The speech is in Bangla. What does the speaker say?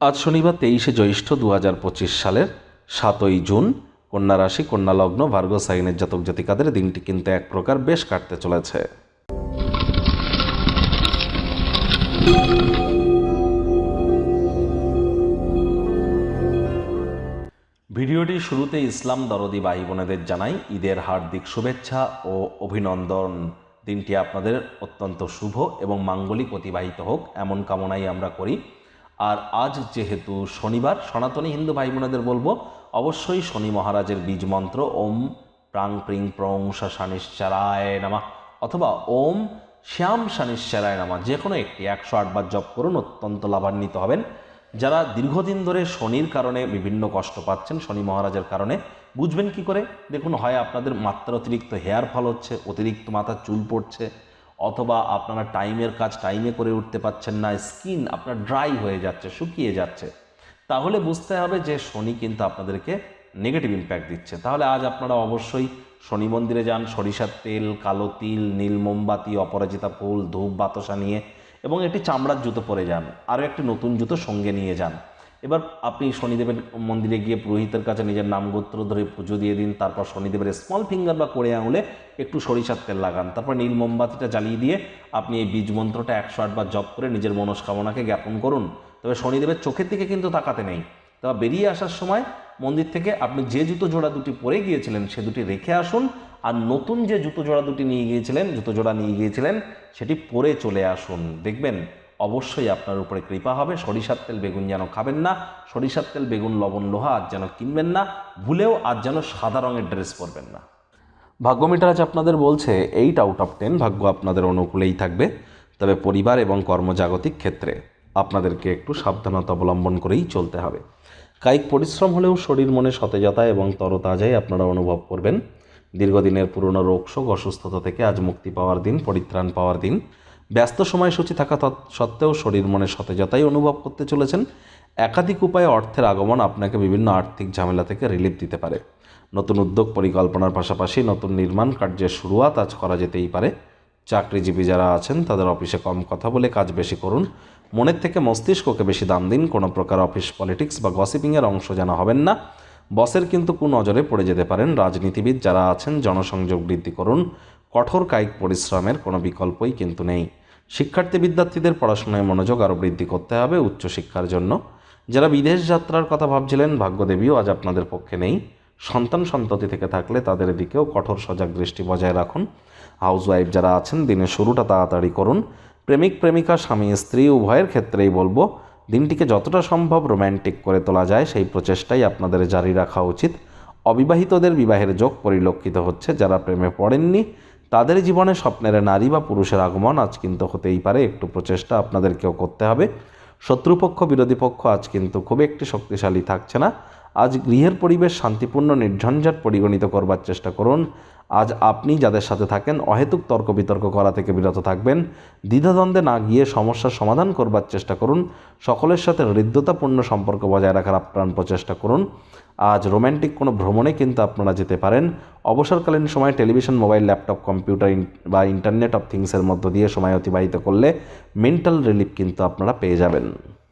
আজ শনিবার তেইশে জ্যৈষ্ঠ দু হাজার পঁচিশ সালের সাতই জুন, কন্যা রাশি, কন্যা লগ্ন ভার্গ সাইনের জাতক জাতিকাদের দিনটি কিন্তু এক প্রকার বেশ কাটতে চলেছে। ভিডিওটি শুরুতে ইসলাম দরদি ভাই বোনেদের জানাই ঈদের হার্দিক শুভেচ্ছা ও অভিনন্দন। দিনটি আপনাদের অত্যন্ত শুভ এবং মাঙ্গলিক অতিবাহিত হোক, এমন কামনাই আমরা করি। আর আজ যেহেতু শনিবার, সনাতনী হিন্দু ভাই বোনেদের বলব, অবশ্যই শনি মহারাজের বীজ মন্ত্র, ওম প্রাং প্রিং প্রং শানিশ্চারায় নামা, অথবা ওম শ্যাম শানিশ্চারায় নামা, যে কোনো একটি, একশো আটবার জপ করুন, অত্যন্ত লাভান্বিত হবেন। যারা দীর্ঘদিন ধরে শনির কারণে বিভিন্ন কষ্ট পাচ্ছেন, শনি মহারাজের কারণে, বুঝবেন কি করে? দেখুন, হয় আপনাদের মাত্রা অতিরিক্ত হেয়ার ফল হচ্ছে, অতিরিক্ত মাথার চুল পড়ছে অথবা আপনারা টাইমের কাজ টাইমে করে উঠতে পারছেন না, স্কিন আপনার ড্রাই হয়ে যাচ্ছে, শুকিয়ে যাচ্ছে, তাহলে বুঝতে হবে যে শনি কিন্তু আপনাদেরকে নেগেটিভ ইম্প্যাক্ট দিচ্ছে। তাহলে আজ আপনারা অবশ্যই শনি মন্দিরে যান, সরিষার তেল, কালো তিল, নীল মোমবাতি, অপরাজিতা ফুল, ধূপ, বাতাসা নিয়ে এবং একটি চামড়ার জুতো পরে যান, আরও একটি নতুন জুতো সঙ্গে নিয়ে যান। এবার আপনি শনিদেবের মন্দিরে গিয়ে পুরোহিতের কাছে নিজের নাম গোত্র ধরে পুজো দিয়ে দিন, তারপর শনিদেবের স্মল ফিঙ্গার বা কোড়ে আঙুলে একটু সরিষার তেল লাগান। তারপর নীল মোমবাতিটা জ্বালিয়ে দিয়ে আপনি এই বীজ মন্ত্রটা একশো আটবার জপ করে নিজের মনস্কামনাকে জ্ঞাপন করুন। তবে শনিদেবের চোখের দিকে কিন্তু তাকাতে নেই। তবে বেরিয়ে আসার সময় মন্দির থেকে আপনি যে জুতো জোড়া দুটি পরে গিয়েছিলেন সে দুটি রেখে আসুন। আর নতুন যে জুতো জোড়া দুটি নিয়ে গিয়েছিলেন, জুতো জোড়া নিয়ে গিয়েছিলেন, সেটি পরে চলে আসুন। দেখবেন অবশ্যই আপনার উপরে কৃপা হবে। সরিষার তেল বেগুন যেন খাবেন না, সরিষার তেল বেগুন, লবণ, লোহা আজ যেন কিনবেন না, ভুলেও আজ যেন সাদা রঙের ড্রেস পরবেন না। ভাগ্য মিটার আজ আপনাদের বলছে এইট আউট অফ টেন ভাগ্য আপনাদের অনুকূলেই থাকবে। তবে পরিবার এবং কর্মজাগতিক ক্ষেত্রে আপনাদেরকে একটু সাবধানতা অবলম্বন করেই চলতে হবে। কায়িক পরিশ্রম হলেও শরীর মনে সতেজতা এবং তরতাজাই আপনারা অনুভব করবেন। দীর্ঘদিনের পুরনো রোগশোক অসুস্থতা থেকে আজ মুক্তি পাওয়ার দিন, পরিত্রাণ পাওয়ার দিন। ব্যস্ত সময়সূচি থাকা সত্ত্বেও শরীর মনে সতেজতাই অনুভব করতে চলেছেন। একাধিক উপায়ে অর্থের আগমন আপনাকে বিভিন্ন আর্থিক ঝামেলা থেকে রিলিফ দিতে পারে। নতুন উদ্যোগ পরিকল্পনার পাশাপাশি নতুন নির্মাণ কার্যের শুরুয়াত আজ করা যেতেই পারে। চাকরিজীবী যারা আছেন, তাদের অফিসে কম কথা বলে কাজ বেশি করুন। মনের থেকে মস্তিষ্ককে বেশি দাম দিন। কোনো প্রকার অফিস পলিটিক্স বা গসিপিংয়ের অংশ যেন হবেন না। বসের কিন্তু কোন কুনজরে পড়ে যেতে পারেন। রাজনীতিবিদ যারা আছেন, জনসংযোগ বৃদ্ধি করুন। কঠোর কায়িক পরিশ্রমের কোনো বিকল্পই কিন্তু নেই। শিক্ষার্থী বিদ্যার্থীদের পড়াশোনায় মনোযোগ আরও বৃদ্ধি করতে হবে উচ্চশিক্ষার জন্য। যারা বিদেশ যাত্রার কথা ভাবছিলেন, ভাগ্যদেবীও আজ আপনাদের পক্ষে নেই। সন্তান সন্ততি থেকে থাকলে তাদের দিকেও কঠোর সজাগ দৃষ্টি বজায় রাখুন। হাউসওয়াইফ যারা আছেন, দিনের শুরুটা তাড়াতাড়ি করুন। প্রেমিক, প্রেমিকা, স্বামী, স্ত্রী, উভয়ের ক্ষেত্রেই বলব, দিনটিকে যতটা সম্ভব রোম্যান্টিক করে তোলা যায়, সেই প্রচেষ্টাই আপনাদের জারি রাখা উচিত। অবিবাহিতদের বিবাহের যোগ পরিলক্ষিত হচ্ছে, যারা প্রেমে পড়েননি তাদের জীবনে স্বপ্নের নারী বা পুরুষের আগমন আজ কিন্তু হতেই পারে, একটু প্রচেষ্টা আপনাদেরকেও করতে হবে। শত্রুপক্ষ, বিরোধী পক্ষ আজ কিন্তু খুব একটি শক্তিশালী থাকছে না। আজ গৃহের পরিবেশ শান্তিপূর্ণ, নির্ঝঞ্ঝাট পরিগণিত করবার চেষ্টা করুন। আজ আপনি যাদের সাথে থাকেন, অহেতুক তর্ক বিতর্ক করা থেকে বিরত থাকবেন। দ্বিধাদ্বন্দ্বে না গিয়ে সমস্যার সমাধান করবার চেষ্টা করুন। সকলের সাথে হৃদ্যতাপূর্ণ সম্পর্ক বজায় রাখার আপ্রাণ প্রচেষ্টা করুন। আজ রোম্যান্টিক কোনো ভ্রমণে কিন্তু আপনারা যেতে পারেন। অবসরকালীন সময় টেলিভিশন, মোবাইল, ল্যাপটপ, কম্পিউটার বা ইন্টারনেট অফ থিংসের মধ্য দিয়ে সময় অতিবাহিত করলে মেন্টাল রিলিফ কিন্তু আপনারা পেয়ে যাবেন।